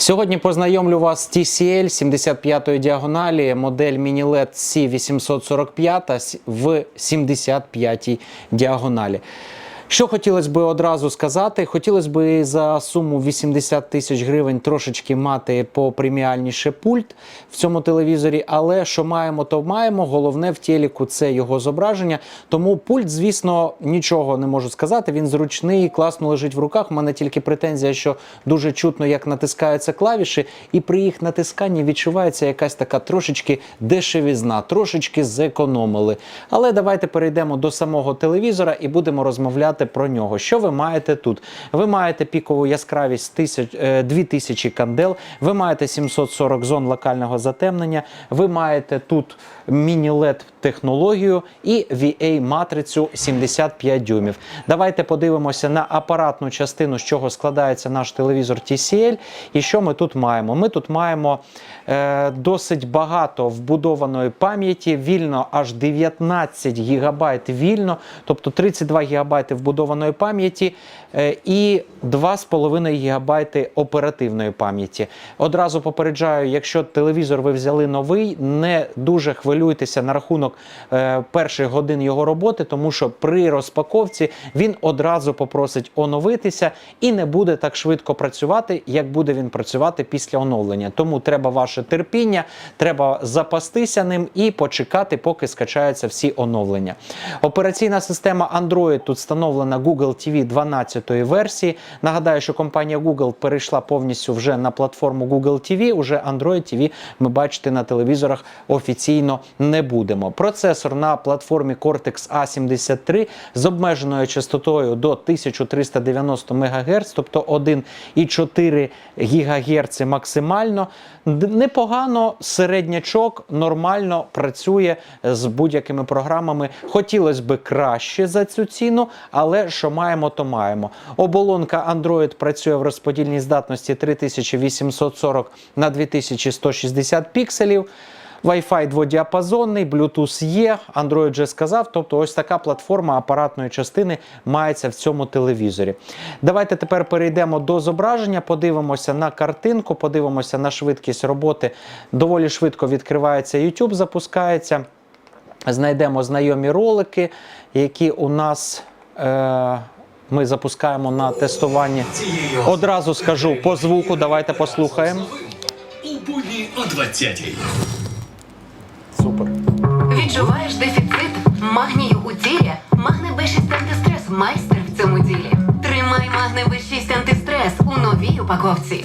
Сьогодні познайомлю вас з TCL 75-ї діагоналі, модель Mini LED C845 в 75-й діагоналі. Що хотілося б одразу сказати? Хотілося б за суму 80 тисяч гривень трошечки мати попреміальніше пульт в цьому телевізорі, але що маємо, то маємо. Головне в телеку це його зображення. Тому пульт, звісно, нічого не можу сказати. Він зручний, класно лежить в руках. У мене тільки претензія, що дуже чутно, як натискаються клавіші, і при їх натисканні відчувається якась така трошечки дешевізна, трошечки зекономили. Але давайте перейдемо до самого телевізора і будемо розмовляти про нього. Що ви маєте тут? Ви маєте пікову яскравість е, 2000 кандел, ви маєте 740 зон локального затемнення, ви маєте тут міні-LED технологію і VA-матрицю 75 дюймів. Давайте подивимося на апаратну частину, з чого складається наш телевізор TCL. І що ми тут маємо? Ми тут маємо е, досить багато вбудованої пам'яті, вільно аж 19 гігабайт вільно, тобто 32 гігабайти вбудованої пам'яті е, і 2,5 гігабайти оперативної пам'яті. Одразу попереджаю, якщо телевізор ви взяли новий, не дуже хвилюйтеся на рахунок е, перших годин його роботи, тому що при розпаковці він одразу попросить оновитися і не буде так швидко працювати, як буде він працювати після оновлення. Тому треба ваше терпіння, треба запастися ним і почекати, поки скачаються всі оновлення. Операційна система Android тут встановлена Google TV 12 версії. Нагадаю, що компанія Google перейшла повністю вже на платформу Google TV. Уже Android TV ми бачити на телевізорах офіційно не будемо. Процесор на платформі Cortex A73 з обмеженою частотою до 1390 МГц, тобто 1,4 ГГц максимально. Непогано, середнячок нормально працює з будь-якими програмами. Хотілося б краще за цю ціну, але що маємо, то маємо. Оболонка Android працює в розподільній здатності 3840 на 2160 пікселів. Wi-Fi дводіапазонний, Bluetooth є, Android вже сказав. Тобто, ось така платформа апаратної частини мається в цьому телевізорі. Давайте тепер перейдемо до зображення, подивимося на картинку, подивимося на швидкість роботи. Доволі швидко відкривається YouTube, запускається. Знайдемо знайомі ролики, які у нас. Е- ми запускаємо на тестуванні. Одразу скажу по звуку. Давайте послухаємо. У будні о 20-й. Супер. Відчуваєш дефіцит магнію у тілі? Магне Б6 антистрес майстер в цьому ділі. Тримай магне Б6 антистрес у новій упаковці.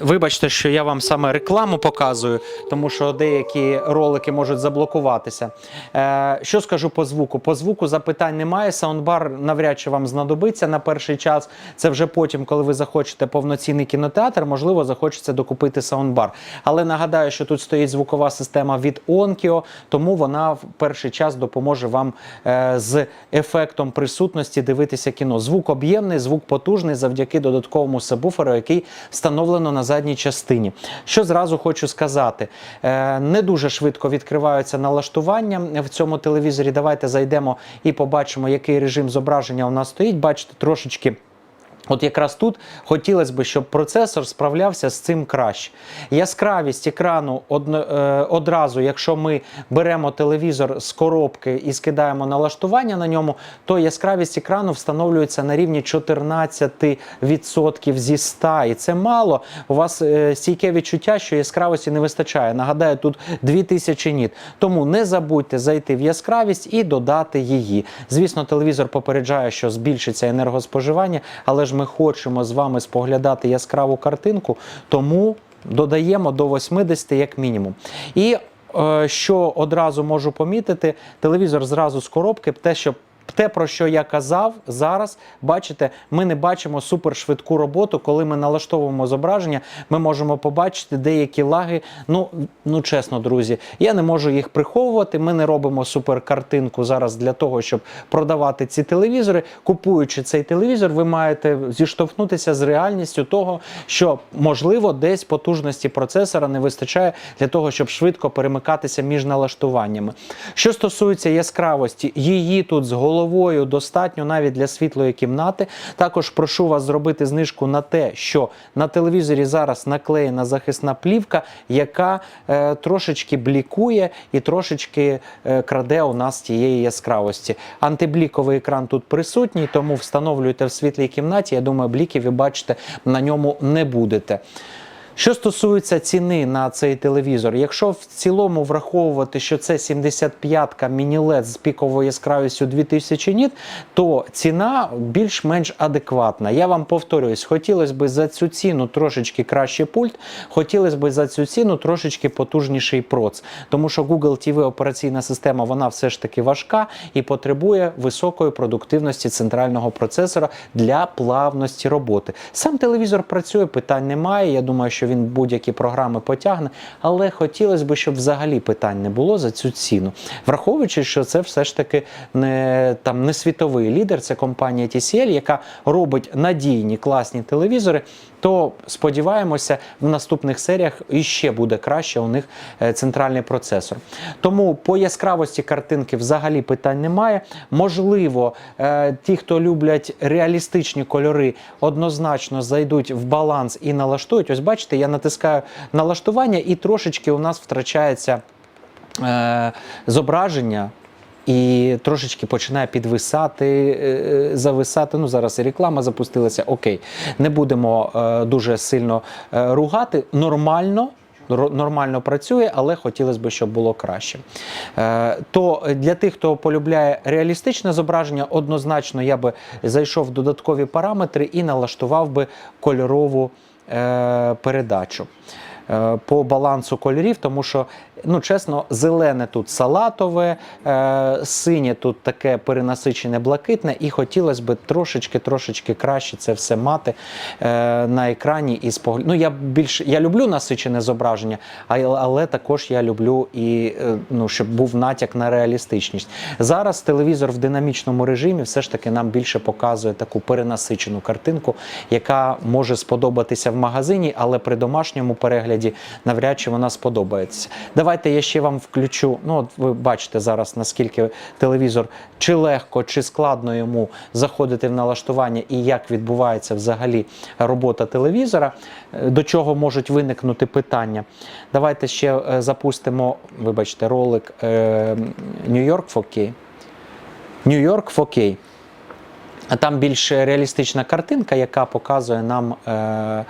Вибачте, що я вам саме рекламу показую, тому що деякі ролики можуть заблокуватися. Е, що скажу по звуку? По звуку запитань немає. Саундбар навряд чи вам знадобиться на перший час. Це вже потім, коли ви захочете повноцінний кінотеатр, можливо, захочеться докупити саундбар. Але нагадаю, що тут стоїть звукова система від Onkyo, тому вона в перший час допоможе вам е, з ефектом присутності дивитися кіно. Звук об'ємний, звук потужний завдяки додатковому сабвуферу, який встановлено на задній частині. Що зразу хочу сказати, е, не дуже швидко відкриваються налаштування в цьому телевізорі. Давайте зайдемо і побачимо, який режим зображення у нас стоїть. Бачите, трошечки. От якраз тут хотілося б, щоб процесор справлявся з цим краще. Яскравість екрану е, одразу, якщо ми беремо телевізор з коробки і скидаємо налаштування на ньому, то яскравість екрану встановлюється на рівні 14% зі 100. І це мало. У вас е, стійке відчуття, що яскравості не вистачає. Нагадаю, тут 2000 ніт. Тому не забудьте зайти в яскравість і додати її. Звісно, телевізор попереджає, що збільшиться енергоспоживання, але ж ми хочемо з вами споглядати яскраву картинку, тому додаємо до 80 як мінімум. І е, що одразу можу помітити, телевізор зразу з коробки, те, що те, про що я казав зараз, бачите, ми не бачимо супершвидку роботу. Коли ми налаштовуємо зображення, ми можемо побачити деякі лаги. Ну, ну чесно, друзі, я не можу їх приховувати. Ми не робимо суперкартинку зараз для того, щоб продавати ці телевізори. Купуючи цей телевізор, ви маєте зіштовхнутися з реальністю того, що можливо десь потужності процесора не вистачає для того, щоб швидко перемикатися між налаштуваннями. Що стосується яскравості, її тут з головою достатньо навіть для світлої кімнати. Також прошу вас зробити знижку на те, що на телевізорі зараз наклеєна захисна плівка, яка е, трошечки блікує і трошечки е, краде у нас тієї яскравості. Антибліковий екран тут присутній, тому встановлюйте в світлій кімнаті. Я думаю, бліків ви бачите на ньому не будете. Що стосується ціни на цей телевізор, якщо в цілому враховувати, що це 75-ка міні-LED з піковою яскравістю 2000 ніт, то ціна більш-менш адекватна. Я вам повторююсь, хотілося б за цю ціну трошечки кращий пульт, хотілося б за цю ціну трошечки потужніший проц. Тому що Google TV операційна система вона все ж таки важка і потребує високої продуктивності центрального процесора для плавності роботи. Сам телевізор працює, питань немає. Я думаю, що він будь-які програми потягне, але хотілося б, щоб взагалі питань не було за цю ціну, враховуючи, що це все ж таки не там не світовий лідер, це компанія TCL, яка робить надійні класні телевізори. То сподіваємося, в наступних серіях іще буде краще у них е, центральний процесор. Тому по яскравості картинки взагалі питань немає. Можливо, е, ті, хто люблять реалістичні кольори, однозначно зайдуть в баланс і налаштують. Ось бачите, я натискаю налаштування, і трошечки у нас втрачається е, зображення. І трошечки починає підвисати, е, зависати. Ну зараз і реклама запустилася. Окей, не будемо е, дуже сильно е, ругати. Нормально. Нормально працює, але хотілося б, щоб було краще. Е, то для тих, хто полюбляє реалістичне зображення, однозначно я би зайшов в додаткові параметри і налаштував би кольорову е, передачу е, по балансу кольорів, тому що, ну чесно, зелене тут салатове, е, синє тут таке перенасичене блакитне, і хотілося б трошечки-трошечки краще це все мати е, на екрані і спогля... Ну, я більш я люблю насичене зображення, але також я люблю і е, ну, щоб був натяк на реалістичність. Зараз телевізор в динамічному режимі все ж таки нам більше показує таку перенасичену картинку, яка може сподобатися в магазині, але при домашньому перегляді навряд чи вона сподобається. Давайте я ще вам включу. Ну, от ви бачите зараз, наскільки телевізор чи легко, чи складно йому заходити в налаштування і як відбувається взагалі робота телевізора, е, до чого можуть виникнути питання. Давайте ще е, запустимо, вибачте, ролик е, New York 4K. Там більш реалістична картинка, яка показує нам е,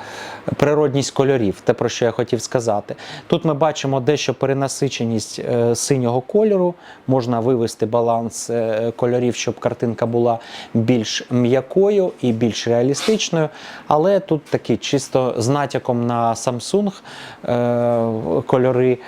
природність кольорів, те про що я хотів сказати. Тут ми бачимо дещо перенасиченість е, синього кольору, можна вивести баланс е, кольорів, щоб картинка була більш м'якою і більш реалістичною. Але тут такі чисто з натяком на Samsung е, кольори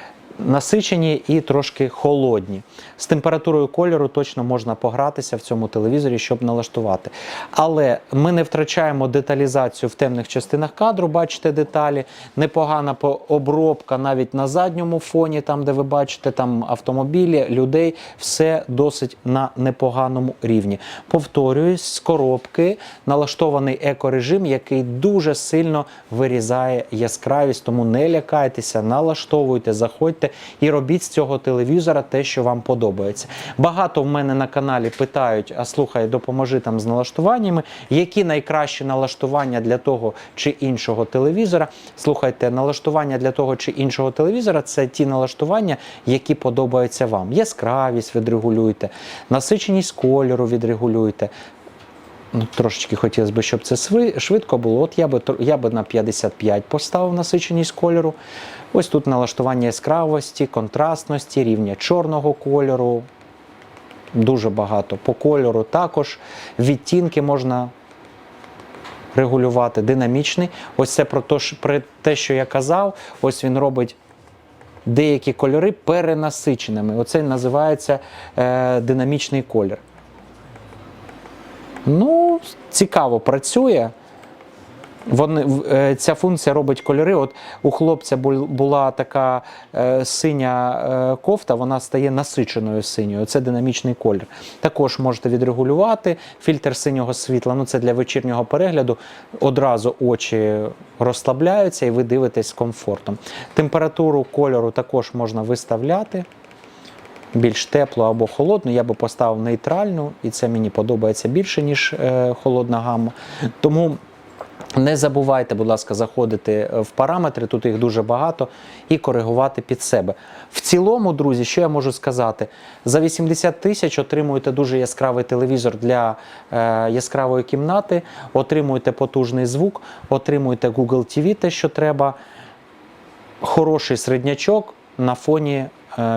насичені і трошки холодні. З температурою кольору точно можна погратися в цьому телевізорі, щоб налаштувати. Але ми не втрачаємо деталізацію в темних частинах кадру, бачите деталі. Непогана обробка навіть на задньому фоні, там, де ви бачите там автомобілі, людей, все досить на непоганому рівні. Повторююсь, з коробки налаштований екорежим, який дуже сильно вирізає яскравість, тому не лякайтеся, налаштовуйте, заходьте і робіть з цього телевізора те, що вам подобається. Багато в мене на каналі питають: а слухай, допоможи там з налаштуваннями, які найкращі налаштування для того чи іншого телевізора. Слухайте, налаштування для того чи іншого телевізора це ті налаштування, які подобаються вам. Яскравість відрегулюйте, насиченість кольору відрегулюйте. Ну, трошечки хотілося б, щоб це швидко було. От я би, я би на 55 поставив насиченість кольору. Ось тут налаштування яскравості, контрастності, рівня чорного кольору. Дуже багато. По кольору також. Відтінки можна регулювати. Динамічний. Ось це про те, що- я казав. Ось він робить деякі кольори перенасиченими. Оце називається е, динамічний колір. Ну, цікаво працює. Вони, е, ця функція робить кольори. От у хлопця була така е, синя е, кофта, вона стає насиченою синьою. Це динамічний колір. Також можете відрегулювати фільтр синього світла. Ну, це для вечірнього перегляду. Одразу очі розслабляються і ви дивитесь з комфортом. Температуру кольору також можна виставляти. Більш теплу або холодну, я би поставив нейтральну, і це мені подобається більше, ніж е, холодна гамма. Тому не забувайте, будь ласка, заходити в параметри, тут їх дуже багато, і коригувати під себе. В цілому, друзі, що я можу сказати? За 80 тисяч отримуєте дуже яскравий телевізор для е, яскравої кімнати, отримуєте потужний звук, отримуєте Google TV, те, що треба хороший середнячок на фоні е,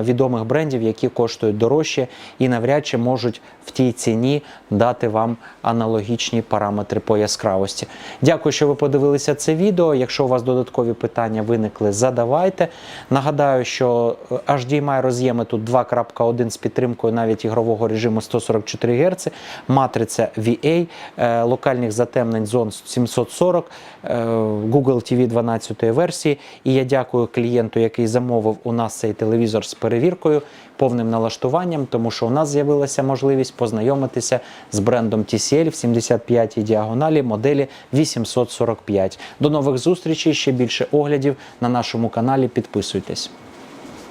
відомих брендів, які коштують дорожче і навряд чи можуть в тій ціні дати вам аналогічні параметри по яскравості. Дякую, що ви подивилися це відео. Якщо у вас додаткові питання виникли, задавайте. Нагадаю, що е, HDMI роз'єми тут 2.1 з підтримкою навіть ігрового режиму 144 Гц, матриця VA, е, локальних затемнень зон 740, е, Google TV 12 версії. І я дякую клієнту, який замовив у нас цей телевізор з перевіркою, повним налаштуванням, тому що у нас з'явилася можливість познайомитися з брендом TCL в 75 й діагоналі моделі 845. До нових зустрічей, ще більше оглядів на нашому каналі. Підписуйтесь.